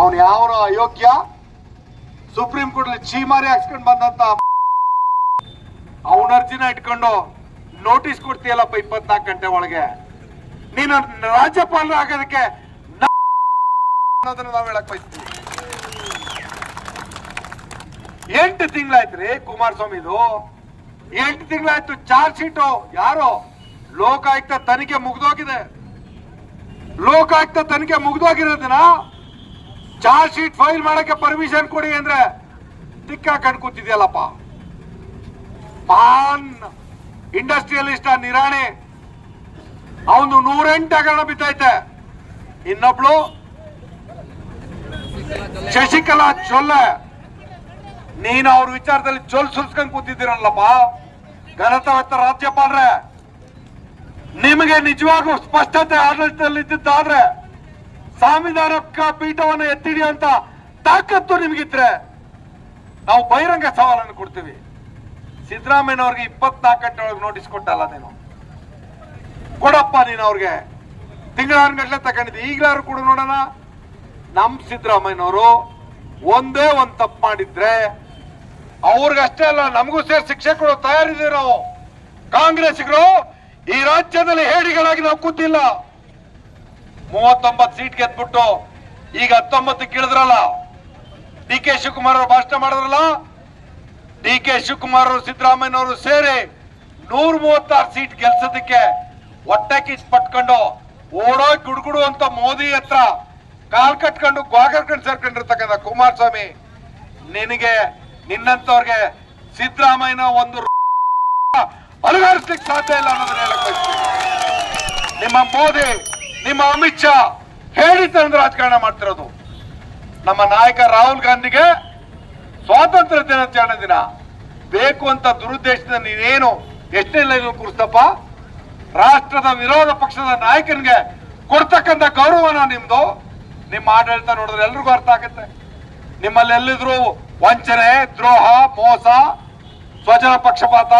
ಅವನು ಯಾವ ಅಯೋಗ್ಯ? Supreme court ಅಲ್ಲಿ ಚೀಮಾರಿ ಹಾಕ್ಸ್ಕೊಂಡ್ ಬಂದಂತ ಅವನ ಅರ್ಜಿನ ಇಟ್ಕೊಂಡು ನೋಟಿಸ್ ಕೊಡ್ತೀಯಲ್ಲಪ್ಪ ಇಪ್ಪತ್ನಾಲ್ಕು ಗಂಟೆ ಒಳಗೆ. ನೀನು ರಾಜ್ಯಪಾಲರ ಆಗೋದಕ್ಕೆ ನಾವು ಹೇಳಕ್ ಬಯಸ್ತೀವಿ. ಎಂಟು ತಿಂಗಳಾಯ್ತ್ರಿ ಕುಮಾರಸ್ವಾಮಿದು. ಎಂಟು ತಿಂಗಳಾಯ್ತು ಚಾರ್ಜ್ ಶೀಟು. ಯಾರು? ಲೋಕಾಯುಕ್ತ ತನಿಖೆ ಮುಗ್ದೋಗಿದೆ. ಲೋಕಾಯುಕ್ತ ತನಿಖೆ ಮುಗ್ದೋಗಿರೋದನ್ನ ಚಾರ್ಜ್ ಶೀಟ್ ಫೈಲ್ ಮಾಡಕ್ಕೆ ಪರ್ಮಿಷನ್ ಕೊಡಿ ಅಂದ್ರೆ ತಿಕ್ಕ ಕಂಡು ಕೂತಿದ್ಯಲ್ಲಪ್ಪ. ಪಾನ್ ಇಂಡಸ್ಟ್ರಿಯಲಿಸ್ಟ್ ಆ ನಿರಾಣಿ. ಅವನು ನೂರೆಂಟು ಹಗರಣ ಬಿದ್ದೈತೆ. ಇನ್ನೊಬ್ಳು ಶಶಿಕಲಾ ಚೊಲ್ಲೆ. ನೀನು ಅವ್ರ ವಿಚಾರದಲ್ಲಿ ಚೊಲ್ ಸುಲ್ಸ್ಕೊಂಡ್ ಕೂತಿದ್ದೀರಲ್ಲಪ್ಪ. ಘನತವತ್ತ ರಾಜ್ಯಪಾಲರೇ. ನಿಮಗೆ ನಿಜವಾಗೂ ಸ್ಪಷ್ಟತೆ ಆಡಳಿತದಲ್ಲಿ ಇದ್ದಿದ್ದಾದ್ರೆ ಸಂವಿಧಾನಕ್ಕ ಪೀಠವನ್ನು ಎತ್ತಿಡಿ ಅಂತ ತಾಕತ್ತು ನಿಮಗಿದ್ರೆ ನಾವು ಬಹಿರಂಗ ಸವಾಲನ್ನು ಕೊಡ್ತೀವಿ. ಸಿದ್ದರಾಮಯ್ಯನವ್ರಿಗೆ ಇಪ್ಪತ್ನಾಲ್ಕು ಗಂಟೆ ಒಳಗೆ ನೋಟಿಸ್ ಕೊಟ್ಟಲ್ಲ ನೀನು. ಕೊಡಪ್ಪ ನೀನು ಅವ್ರಿಗೆ. ತಿಂಗಳಾನ್ಗಟ್ಲೆ ತಗೊಂಡಿದ್ದೆ. ಈಗಲಾರು ಕೂಡ ನೋಡೋಣ. ನಮ್ ಸಿದ್ದರಾಮಯ್ಯನವರು ಒಂದೇ ಒಂದು ತಪ್ಪು ಮಾಡಿದ್ರೆ ಅವ್ರಿಗಷ್ಟೇ ಅಲ್ಲ, ನಮಗೂ ಸೇರಿ ಶಿಕ್ಷೆ ಕೊಡೋ ತಯಾರಿದ್ದೀವಿ ನಾವು. ಕಾಂಗ್ರೆಸ್ಸಿಗರು ಈ ರಾಜ್ಯದಲ್ಲಿ ಹೇಡಿಗಳಾಗಿ ನಾವು ಕೂತಿಲ್ಲ. ಮೂವತ್ತೊಂಬತ್ತು ಸೀಟ್ ಗೆದ್ಬಿಟ್ಟು ಈಗ ಹತ್ತೊಂಬತ್ತು ಇಳಿದ್ರಲ್ಲ ಡಿ ಕೆ ಶಿವಕುಮಾರ್ ಅವರು ಭಾಷಣ ಮಾಡಿದ್ರಲ್ಲ, ಡಿ ಕೆ ಶಿವಕುಮಾರ್ ಅವರು ಸಿದ್ದರಾಮಯ್ಯನವರು ಸೇರಿ ನೂರ ಮೂವತ್ತಾರು ಸೀಟ್ ಗೆಲ್ಸೋದಕ್ಕೆ ಹೊಟ್ಟೆ ಕಿಚ್ ಪಟ್ಕೊಂಡು ಓಡೋ ಗುಡುಗುಡು ಅಂತ ಮೋದಿ ಹತ್ರ ಕಾಲ್ ಕಟ್ಕೊಂಡು ಗ್ವಾಗರ್ಕೊಂಡು ಸೇರ್ಕೊಂಡಿರ್ತಕ್ಕಂಥ ಕುಮಾರಸ್ವಾಮಿ, ನಿನಗೆ ನಿನ್ನಂತವ್ರಿಗೆ ಸಿದ್ದರಾಮಯ್ಯನ ಒಂದು ಅಲುಗಾರಿಸ್ಲಿಕ್ಕೆ ಸಾಧ್ಯ ಇಲ್ಲ ಅನ್ನೋದನ್ನ ಹೇಳಕ್ ನಿಮ್ಮ ಮೋದಿ, ನಿಮ್ಮ ಅಮಿತ್ ಶಾ ಹೇಳಿ ತಂದು ರಾಜಕಾರಣ ಮಾಡ್ತಿರೋದು. ನಮ್ಮ ನಾಯಕ ರಾಹುಲ್ ಗಾಂಧಿಗೆ ಸ್ವಾತಂತ್ರ್ಯ ದಿನಾಚರಣೆ ದಿನ. ಬೇಕು ಅಂತ ದುರುದ್ದೇಶದಿಂದ ನೀನೇನು ಎಷ್ಟನೇ ಲೈನ್ ಕೂರಿಸ್ತಪ್ಪ ರಾಷ್ಟ್ರದ ವಿರೋಧ ಪಕ್ಷದ ನಾಯಕನಿಗೆ ಕೊಡ್ತಕ್ಕಂಥ ಗೌರವನ ನಿಮ್ದು. ನಿಮ್ಮ ಆಡಳಿತ ನೋಡಿದ್ರೆ ಎಲ್ರಿಗೂ ಅರ್ಥ ಆಗುತ್ತೆ. ನಿಮ್ಮಲ್ಲಿ ಎಲ್ಲಿದ್ರು ವಂಚನೆ, ದ್ರೋಹ, ಮೋಸ, ಸ್ವಜನ ಪಕ್ಷಪಾತ